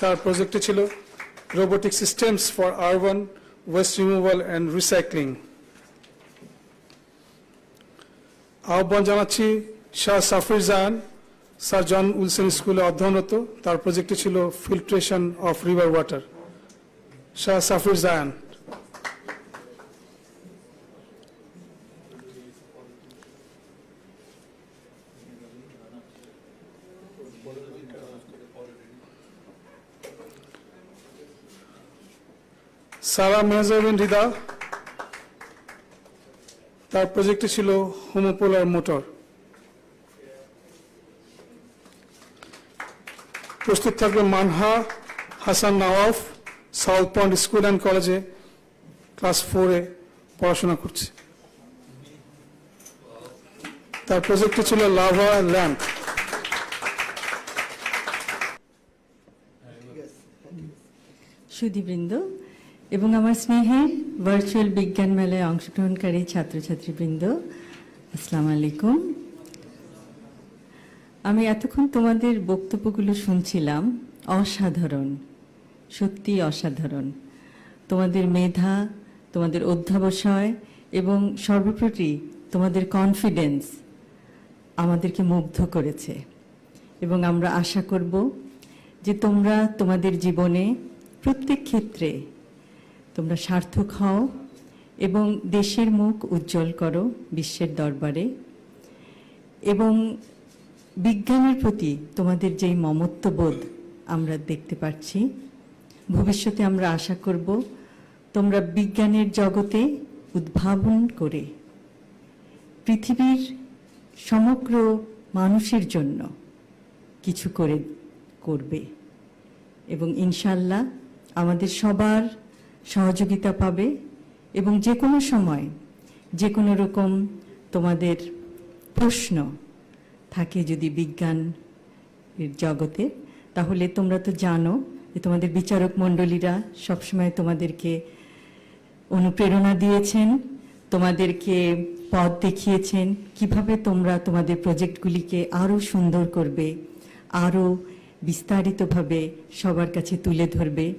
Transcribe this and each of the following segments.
তার প্রজেক্টে ছিল robotic systems for urban waste removal and recycling আহ্বান জানাচ্ছি Shah Safir Zayan sir John Wilson স্কুলে অধ্যয়নরত, তার প্রজেক্টে ছিল filtration of river water Shah Safir Jahan. সারা মেহজাবিন রিদা তার প্রজেক্টে ছিল হোমোপোলার মোটর প্রস্তুত থাকবে Manha, Hasan Nawaf south point school and কলেজে ক্লাস ফোরে পড়াশোনা করছে। তার প্রজেক্টে ছিল লাভা ল্যাম্প সুদীবৃন্দ এবং আমার স্নেহের ভার্চুয়াল বিজ্ঞান মেলায় অংশগ্রহণকারী ছাত্রছাত্রীবৃন্দ, আসসালামু আলাইকুম। আমি এতক্ষণ তোমাদের বক্তব্যগুলো শুনছিলাম, অসাধারণ, সত্যি অসাধারণ। তোমাদের মেধা, তোমাদের অধ্যাবসায় এবং সর্বোপরি তোমাদের কনফিডেন্স আমাদেরকে মুগ্ধ করেছে। এবং আমরা আশা করব যে তোমরা তোমাদের জীবনে প্রত্যেক ক্ষেত্রে তোমরা সার্থক হও এবং দেশের মুখ উজ্জ্বল করো বিশ্বের দরবারে। এবং বিজ্ঞানের প্রতি তোমাদের যেই মমত্ববোধ আমরা দেখতে পাচ্ছি, ভবিষ্যতে আমরা আশা করব তোমরা বিজ্ঞানের জগতে উদ্ভাবন করে পৃথিবীর সমগ্র মানুষের জন্য কিছু করে করবে। এবং ইনশাল্লাহ আমাদের সবার সহযোগিতা পাবে এবং যে কোনো সময়, যে কোনো রকম তোমাদের প্রশ্ন থাকে যদি বিজ্ঞান জগতে, তাহলে তোমরা তো জানো যে তোমাদের বিচারক মণ্ডলীরা সবসময় তোমাদেরকে অনুপ্রেরণা দিয়েছেন, তোমাদেরকে পথ দেখিয়েছেন, কীভাবে তোমরা তোমাদের প্রজেক্টগুলিকে আরও সুন্দর করবে, আরও বিস্তারিতভাবে সবার কাছে তুলে ধরবে।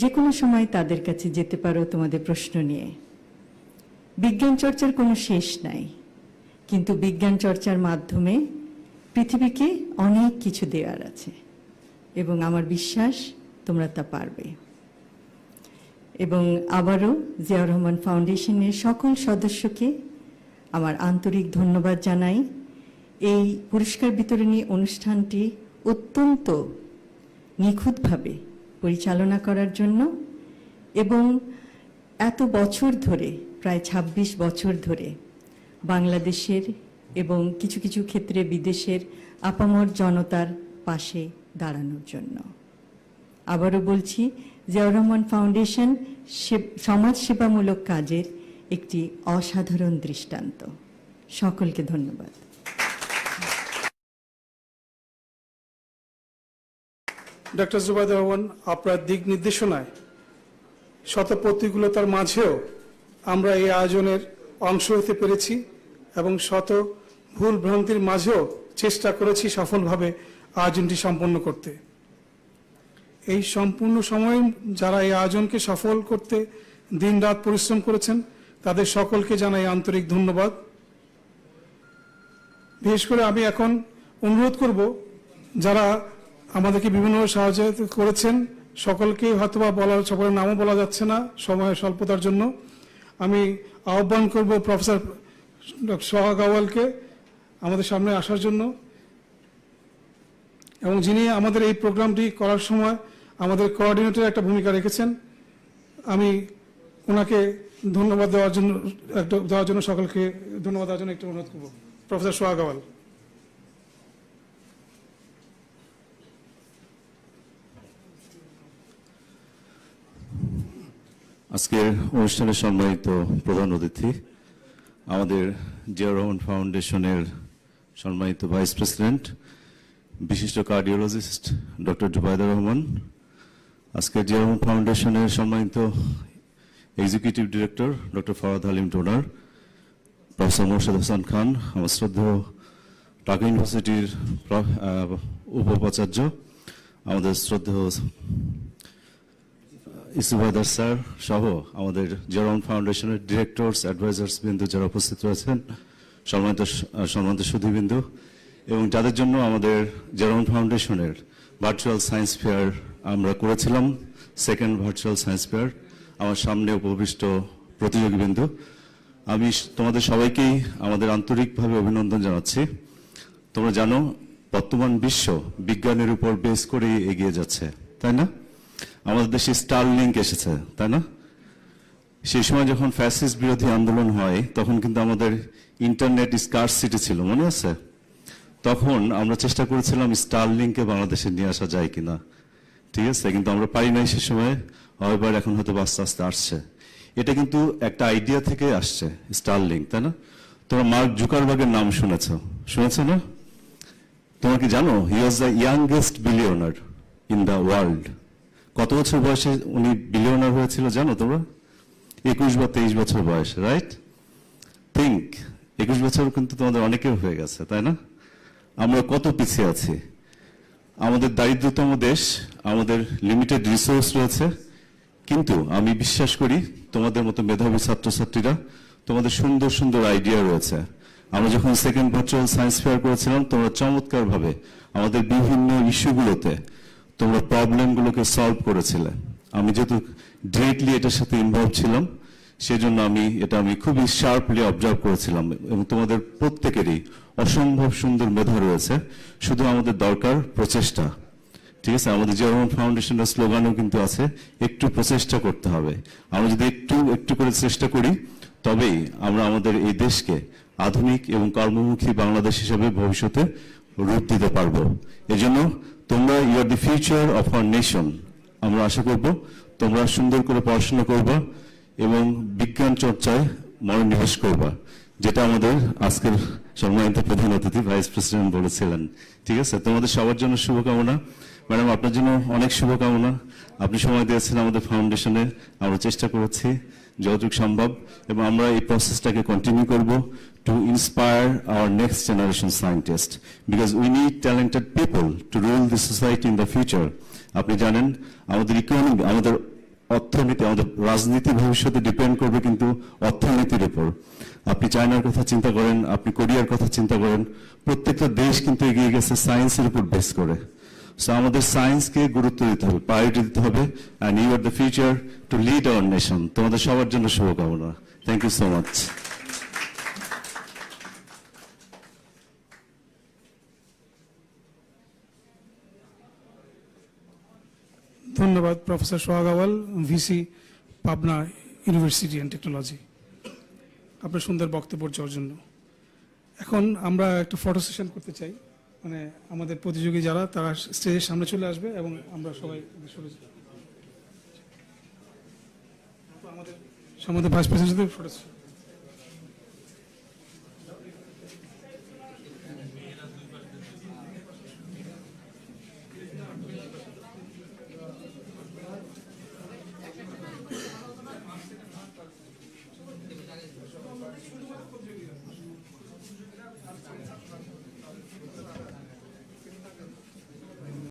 যে কোনো সময় তাদের কাছে যেতে পারো তোমাদের প্রশ্ন নিয়ে। বিজ্ঞান চর্চার কোনো শেষ নাই, কিন্তু বিজ্ঞান চর্চার মাধ্যমে পৃথিবীকে অনেক কিছু দেওয়ার আছে, এবং আমার বিশ্বাস তোমরা তা পারবে। এবং আবারও জিয়াউর রহমান ফাউন্ডেশনের সকল সদস্যকে আমার আন্তরিক ধন্যবাদ জানাই। এই পুরস্কার বিতরণী অনুষ্ঠানটি অত্যন্ত নিখুঁতভাবে পরিচালনা করার জন্য এবং এত বছর ধরে, প্রায় ২৬ বছর ধরে বাংলাদেশের এবং কিছু কিছু ক্ষেত্রে বিদেশের আপামর জনতার পাশে দাঁড়ানোর জন্য। আবারও বলছি জিয়াউর রহমান ফাউন্ডেশন সে- সমাজসেবামূলক কাজের একটি অসাধারণ দৃষ্টান্ত। সকলকে ধন্যবাদ। ডক্টর জুবাইদুর রহমান আপনার দিক নির্দেশনায় শত প্রতিকূলতার মাঝেও আমরা এই আয়োজনের অংশ হতে পেরেছি এবং শত ভুল ভ্রান্তির মাঝেও চেষ্টা করেছি সফলভাবে আয়োজনটি সম্পন্ন করতে। এই সম্পূর্ণ সময় যারা এই আয়োজনকে সফল করতে দিনরাত পরিশ্রম করেছেন, তাদের সকলকে জানাই আন্তরিক ধন্যবাদ। বিশেষ করে আমি এখন অনুরোধ করব, যারা আমাদেরকে বিভিন্ন সাহায্য করেছেন। সকলকে হয়তোবা বলা, সকলের নামও বলা যাচ্ছে না সময়ের স্বল্পতার জন্য। আমি আহ্বান করব প্রফেসর সোহা গাওয়ালকে আমাদের সামনে আসার জন্য। এবং যিনি আমাদের এই প্রোগ্রামটি করার সময় আমাদের কোঅর্ডিনেটর একটা ভূমিকা রেখেছেন, আমি ওনাকে ধন্যবাদ দেওয়ার জন্য, একটা দেওয়ার জন্য সকলকে ধন্যবাদ দেওয়ার জন্য একটু অনুরোধ করব। প্রফেসর সোহা আজকের অনুষ্ঠানে সম্মানিত প্রধান অতিথি, আমাদের জিয়াউর রহমান ফাউন্ডেশনের সম্মানিত ভাইস প্রেসিডেন্ট, বিশিষ্ট কার্ডিওলজিস্ট ডক্টর জুবাইদুর রহমান, আজকের জিয়াউর রহমান ফাউন্ডেশনের সম্মানিত executive director doctor Farad Halim toner, professor Morshed Hasan Khan, আমার শ্রদ্ধেয় ঢাকা ইউনিভার্সিটির উপাচার্য আমাদের শ্রদ্ধেয় ইসুভাদার স্যার সহ আমাদের জেরন ফাউন্ডেশনের ডিরেক্টরস অ্যাডভাইজার্স বিন্দু যারা উপস্থিত রয়েছেন, সম্মানিত সম্মানিত সুধীবিন্দু, এবং যাদের জন্য আমাদের জেরন ফাউন্ডেশনের ভার্চুয়াল সায়েন্স ফেয়ার আমরা করেছিলাম সেকেন্ড ভার্চুয়াল সায়েন্স ফেয়ার আমার সামনে উপবিষ্ট প্রতিযোগীবৃন্দু। আমি তোমাদের সবাইকেই আমাদের আন্তরিকভাবে অভিনন্দন জানাচ্ছি। তোমরা জানো, বর্তমান বিশ্ব বিজ্ঞানের উপর বেস করেই এগিয়ে যাচ্ছে, তাই না? আমাদের দেশে স্টার লিঙ্ক এসেছে, তাই না? সেই সময় যখন ফ্যাসিস্ট বিরোধী আন্দোলন হয়, তখন কিন্তু আমাদের ইন্টারনেট স্কার সিটি ছিল, মনে আছে? তখন আমরা চেষ্টা করেছিলাম স্টার লিঙ্কে বাংলাদেশে নিয়ে আসা যায় কিনা। ঠিক আছে? কিন্তু আমরা পারি নাই সে সময়। এবার এখন হয়তো আস্তে আস্তে আসছে। এটা কিন্তু একটা আইডিয়া থেকে আসছে স্টার লিঙ্ক তাই না? তোমরা মার্ক জুকারবার্গের নাম শুনেছ। শুনেছ না? তোমরা কি জানো? He was the youngest billionaire in the world কত বছর বয়সে উনি বিলিয়নার হয়েছিল জানো তোমরা? একুশ বা তেইশ বছর বয়স রাইট থিঙ্ক একুশ বছর কিন্তু তোমাদের অনেকের হয়ে গেছে, তাই না? আমরা কত পিছিয়ে আছি? আমাদের দারিদ্রতম দেশ, আমাদের লিমিটেড রিসোর্স রয়েছে। কিন্তু আমি বিশ্বাস করি তোমাদের মতো মেধাবী ছাত্রছাত্রীরা তোমাদের সুন্দর সুন্দর আইডিয়া রয়েছে। আমরা যখন সেকেন্ড ভার্চুয়াল সায়েন্স ফেয়ার করেছিলাম, তোমরা চমৎকার ভাবে আমাদের বিভিন্ন ইস্যুগুলোতে তোমরা প্রবলেমগুলোকে সলভ করেছিলে। আমি যেহেতু ডিরেক্টলি এটার সাথে ইনভলভ ছিলাম, সেজন্য আমি, এটা আমি খুবই শার্পলি অবজার্ভ করেছিলাম এবং তোমাদের প্রত্যেকেরই অসম্ভব সুন্দর মেধা রয়েছে। শুধু আমাদের দরকার প্রচেষ্টা। ঠিক আছে? আমাদের জিয়ারহমান ফাউন্ডেশনের স্লোগানও কিন্তু আছে, একটু প্রচেষ্টা করতে হবে। আমরা যদি একটু একটু করে চেষ্টা করি, তবেই আমরা আমাদের এই দেশকে আধুনিক এবং কর্মমুখী বাংলাদেশ হিসেবে ভবিষ্যতে রূপ দিতে পারব। এজন্য তোমরা you are the future of our nation আমরা আশা করব তোমরা সুন্দর করে পড়াশোনা করবা এবং বিজ্ঞান চর্চায় মনোনিবেশ করবা, যেটা আমাদের আজকের সম্মানিত প্রধান অতিথি ভাইস প্রেসিডেন্ট বলেছিলেন। ঠিক আছে? তোমাদের সবার জন্য শুভকামনা। ম্যাডাম, আপনার জন্য অনেক শুভকামনা। আপনি সময় দিয়েছেন আমাদের ফাউন্ডেশনে। আমরা চেষ্টা করেছি। যতটুকু সম্ভব, এবং আমরা এই প্রসেসটাকে কন্টিনিউ করব to inspire our next generation scientist because we need talented people to rule the society in the future আপনি জানেন, আমাদের ইকোনমি আমাদের অর্থনীতি, আমাদের রাজনীতি ভবিষ্যতে ডিপেন্ড করবে কিন্তু অর্থনীতির উপর। আপনি চায়নার কথা চিন্তা করেন, আপনি কোরিয়ার কথা চিন্তা করেন, প্রত্যেকটা দেশ কিন্তু এগিয়ে গেছে সায়েন্সের উপর বেস করে। সো আমাদের সায়েন্সকে গুরুত্ব দিতে হবে প্রায়োরিটি দিতে হবে and you are the future to lead our nation তোমাদের সবার জন্য শুভকামনা। থ্যাংক ইউ সো মাচ ধন্যবাদ professor Sohag Awal VC Pabna university and technology আপনার সুন্দর বক্তব্য দেওয়ার জন্য। এখন আমরা একটা ফটো সেশন করতে চাই। মানে আমাদের প্রতিযোগী যারা, তারা স্টেজের সামনে চলে আসবে এবং আমরা সবাই সরে আমাদের ভাইস প্রেসিডেন্ট ফটো